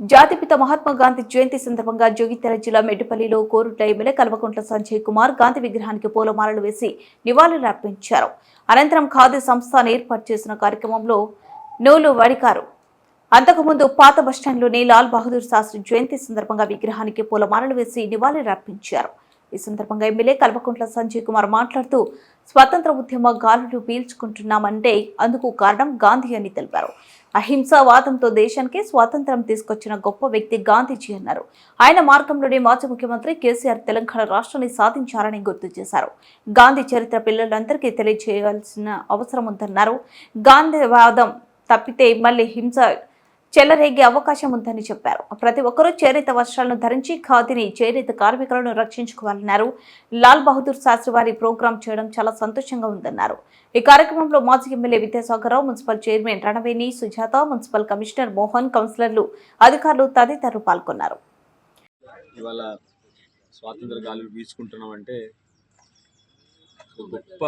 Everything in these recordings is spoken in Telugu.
జాతిపిత మహాత్మా గాంధీ జయంతి సందర్భంగా జోగిత్యాల జిల్లా మెడ్డుపల్లిలో కోరుట్ల ఎమ్మెల్యే కల్వకుంట్ల సంజయ్ కుమార్ గాంధీ విగ్రహానికి పూలమాలలు వేసి నివాళులర్పించారు అనంతరం ఖాదీ సంస్థను ఏర్పాటు చేసిన కార్యక్రమంలో నూలు వడికారు. అంతకుముందు పాత బస్టాండ్లోని లాల్ బహదూర్ శాస్త్రి జయంతి సందర్భంగా విగ్రహానికి పూలమాలలు వేసి నివాళులర్పించారు ఈ సందర్భంగా ఎమ్మెల్యే కల్వకుంట్ల సంజయ్ కుమార్ మాట్లాడుతూ స్వాతంత్ర ఉద్యమ గాలులు పీల్చుకుంటున్నామంటే అందుకు కారణం గాంధీ అని తెలిపారు. అహింసావాదంతో దేశానికి స్వాతంత్రం తీసుకొచ్చిన గొప్ప వ్యక్తి గాంధీజీ అన్నారు. ఆయన మార్గంలోనే మాజీ ముఖ్యమంత్రి కేసీఆర్ తెలంగాణ రాష్ట్రాన్ని సాధించారని గుర్తు చేశారు. గాంధీ చరిత్ర పిల్లలందరికీ తెలియజేయాల్సిన అవసరం ఉందన్నారు. గాంధీవాదం తప్పితే మళ్ళీ హింస చెల్లరేగే అవకాశం ఉందని చెప్పారు. ప్రతి ఒక్కరూ చేరిత వస్త్రాలను ధరించి ఖాదీని చేరిత కార్మికులను రక్షించుకోవాలన్నారు. లాల్ బహదూర్ శాస్త్రి వారి ప్రోగ్రాం చేయడం చాలా సంతోషంగా ఉందన్నారు. ఈ కార్యక్రమంలో మాజీ MLA Vidyasagar Rao municipal chairman Ranaveni Sujatha municipal commissioner Mohan కౌన్సిలర్లు అధికారులు తదితరులు పాల్గొన్నారు. ఇవాళ స్వాతంత్ర గాలులు గొప్ప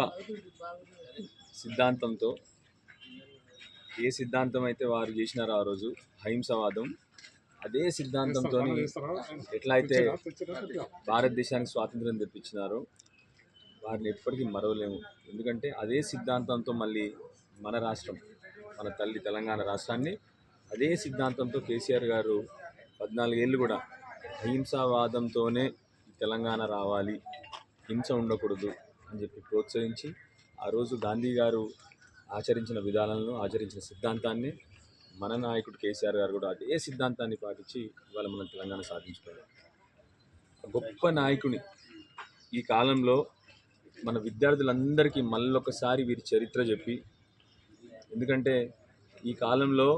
సిద్ధాంతంతో ఏ సిద్ధాంతం అయితే వారు చేసినారో ఆ రోజు? అహింసవాదం. అదే సిద్ధాంతంతో ఎట్లా అయితే భారతదేశానికి స్వాతంత్రం తెప్పించినారో వారిని ఎప్పటికీ మరవలేము. ఎందుకంటే అదే సిద్ధాంతంతో మళ్ళీ మన రాష్ట్రం మన తల్లి తెలంగాణ రాష్ట్రాన్ని అదే సిద్ధాంతంతో కేసీఆర్ గారు పద్నాలుగేళ్ళు కూడా అహింసావాదంతోనే తెలంగాణ రావాలి హింస ఉండకూడదు అని చెప్పి ప్రోత్సహించి ఆ రోజు గాంధీ గారు ఆచరించిన విధానాలను ఆచరించిన సిద్ధాంతాన్ని మన నాయకుడు కేసీఆర్ గారు కూడా అదే సిద్ధాంతాన్ని పాటించి ఇవాళ మనం తెలంగాణ సాధించుకోవాలి గొప్ప నాయకుని ఈ కాలంలో మన విద్యార్థులందరికీ మళ్ళొకసారి వీరి చరిత్ర చెప్పి ఎందుకంటే ఈ కాలంలో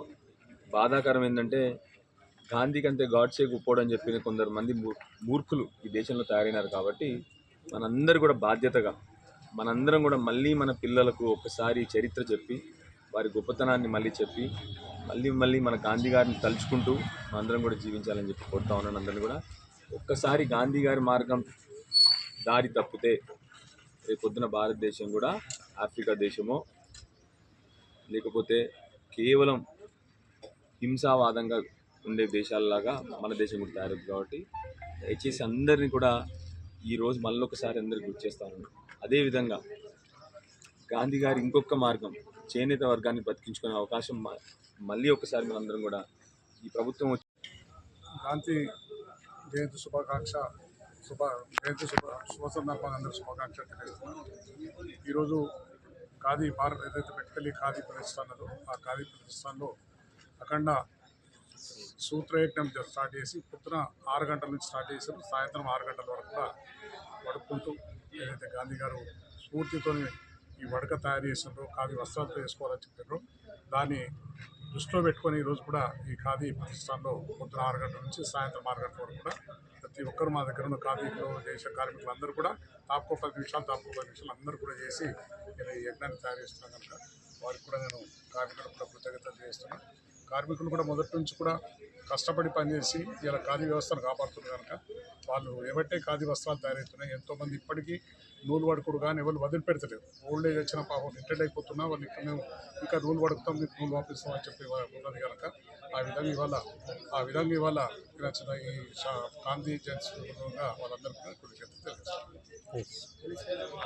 బాధాకరం ఏంటంటే గాంధీకి కంటే గాడ్సే గొప్పోడు చెప్పిన కొందరు మంది మూ- మూర్ఖులు ఈ దేశంలో తయారైనారు కాబట్టి మనందరూ కూడా బాధ్యతగా మనందరం కూడా మళ్ళీ మన పిల్లలకు ఒకసారి చరిత్ర చెప్పి వారి గొప్పతనాన్ని మళ్ళీ చెప్పి మళ్ళీ మళ్ళీ మన గాంధీ గారిని తలుచుకుంటూ మనందరం కూడా జీవించాలని చెప్పి కోరుతా ఉన్నాను అందరిని కూడా. ఒక్కసారి గాంధీ గారి మార్గం దారి తప్పితే రేపు పొద్దున భారతదేశం కూడా ఆఫ్రికా దేశమో లేకపోతే కేవలం హింసావాదంగా ఉండే దేశాలలాగా మన దేశం కూడా తయారవుతుంది కాబట్టి దయచేసి అందరినీ కూడా ఈరోజు మళ్ళీ ఒకసారి అందరికి గుర్తు చేస్తాను అదేవిధంగా గాంధీ గారి ఇంకొక మార్గం చేనేత వర్గాన్ని బతికించుకునే అవకాశం మ- మళ్ళీ ఒకసారి మనందరం కూడా ఈ ప్రభుత్వం వచ్చి గాంధీ జయంతి శుభాకాంక్ష శుభ జయంతి శుభ శుభ సందర్భంగా అందరూ శుభాకాంక్షలు తెలియజేస్తున్నాను. ఈరోజు ఖాదీ భారత్ ఏదైతే పెట్టుకెళ్ళి ఖాదీ ప్రదర్శనలో ఆ ఖాదీ ప్రదర్శనలో అఖండ సూత్రయజ్ఞం స్టార్ట్ చేసి పొద్దున ఆరు గంటల నుంచి స్టార్ట్ చేశారు. సాయంత్రం ఆరు గంటల వరకు కూడా వడుక్కుంటూ ఏదైతే గాంధీ గారు స్ఫూర్తితో ఈ వడక తయారు చేసినారో ఖాదీ వస్త్రాలతో వేసుకోవాలని చెప్పారో దాన్ని దృష్టిలో పెట్టుకొని ఈరోజు కూడా ఈ ఖాదీ ప్రతిష్టాన్లో పొద్దున ఆరు గంటల నుంచి సాయంత్రం ఆరు గంటల వరకు కూడా ప్రతి ఒక్కరు మా దగ్గర ఉన్న ఖాదీలో చేసే కార్మికులందరూ కూడా తాపుకో పది నిమిషాలు తాపుకో పది నిమిషాలు అందరూ కూడా చేసి నేను ఈ యజ్ఞాన్ని తయారు చేస్తున్నాను కనుక వారికి కూడా నేను కార్మికులకు కూడా కృతజ్ఞతలు చేస్తున్నాను కార్మికులు కూడా మొదటి నుంచి కూడా కష్టపడి పనిచేసి ఇలా ఖాదీ వ్యవస్థను కాపాడుతున్నారు కనుక వాళ్ళు ఏమంటే ఖాదీ వస్త్రాలు తయారవుతున్నాయి. ఎంతోమంది ఇప్పటికీ నూలు పడుకుడు కానీ ఎవరు వదిలిపెడతలేరు. ఓల్డ్ ఏజ్ వచ్చిన పాపం రిటైర్డ్ అయిపోతున్నా వాళ్ళు ఇంకా మేము ఇంకా నూలు పడుకుతాం మీకు నూలు పంపిస్తాం అని చెప్పి ఉన్నది కనుక ఆ విధంగా ఇవాళ ఆ విధంగా ఇవాళ నచ్చిన ఈ గాంధీ జయంతి సందర్భంగా వాళ్ళందరికీ కృతజ్ఞత కృతజ్ఞతలు